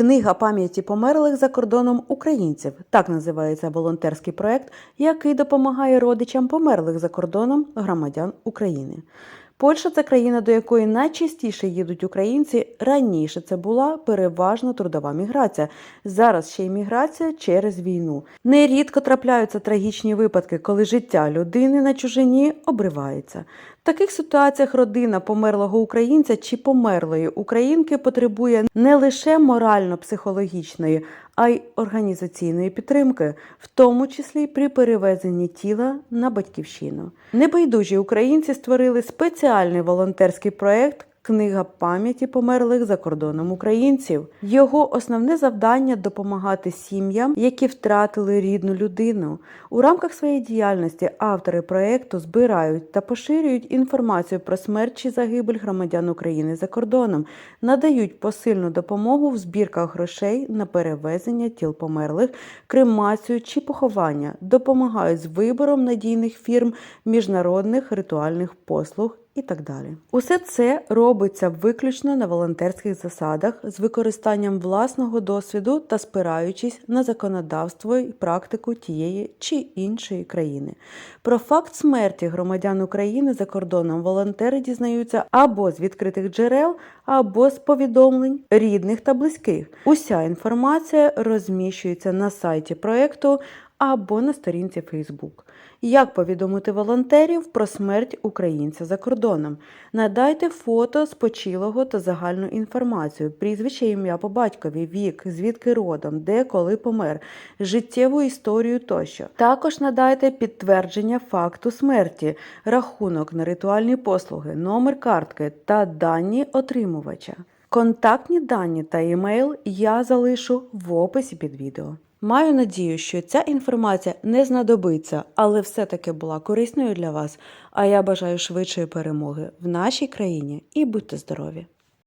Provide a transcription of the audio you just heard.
Книга пам'яті померлих за кордоном українців так називається волонтерський проект, який допомагає родичам померлих за кордоном громадян України. Польща це країна, до якої найчастіше їдуть українці. Раніше це була переважно трудова міграція. Зараз ще й міграція через війну. Нерідко трапляються трагічні випадки, коли життя людини на чужині обривається. В таких ситуаціях родина померлого українця чи померлої українки потребує не лише морально-психологічної, а й організаційної підтримки, в тому числі при перевезенні тіла на батьківщину. Небайдужі українці створили спеціальний волонтерський проект. Книга пам'яті померлих за кордоном українців. Його основне завдання допомагати сім'ям, які втратили рідну людину. У рамках своєї діяльності автори проекту збирають та поширюють інформацію про смерть чи загибель громадян України за кордоном, надають посильну допомогу в збірках грошей на перевезення тіл померлих, кремацію чи поховання, допомагають з вибором надійних фірм міжнародних ритуальних послуг і так далі. Усе це робиться виключно на волонтерських засадах з використанням власного досвіду та спираючись на законодавство і практику тієї чи іншої країни. Про факт смерті громадян України за кордоном волонтери дізнаються або з відкритих джерел, або з повідомлень рідних та близьких. Уся інформація розміщується на сайті проекту або на сторінці Facebook. Як повідомити волонтерів про смерть українця за кордоном? Надайте фото спочилого та загальну інформацію, прізвище, ім'я по батькові, вік, звідки родом, де, коли помер, життєву історію тощо. Також надайте підтвердження факту смерті, рахунок на ритуальні послуги, номер картки та дані отримувача. Контактні дані та емейл я залишу в описі під відео. Маю надію, що ця інформація не знадобиться, але все-таки була корисною для вас. А я бажаю швидшої перемоги в нашій країні і будьте здорові!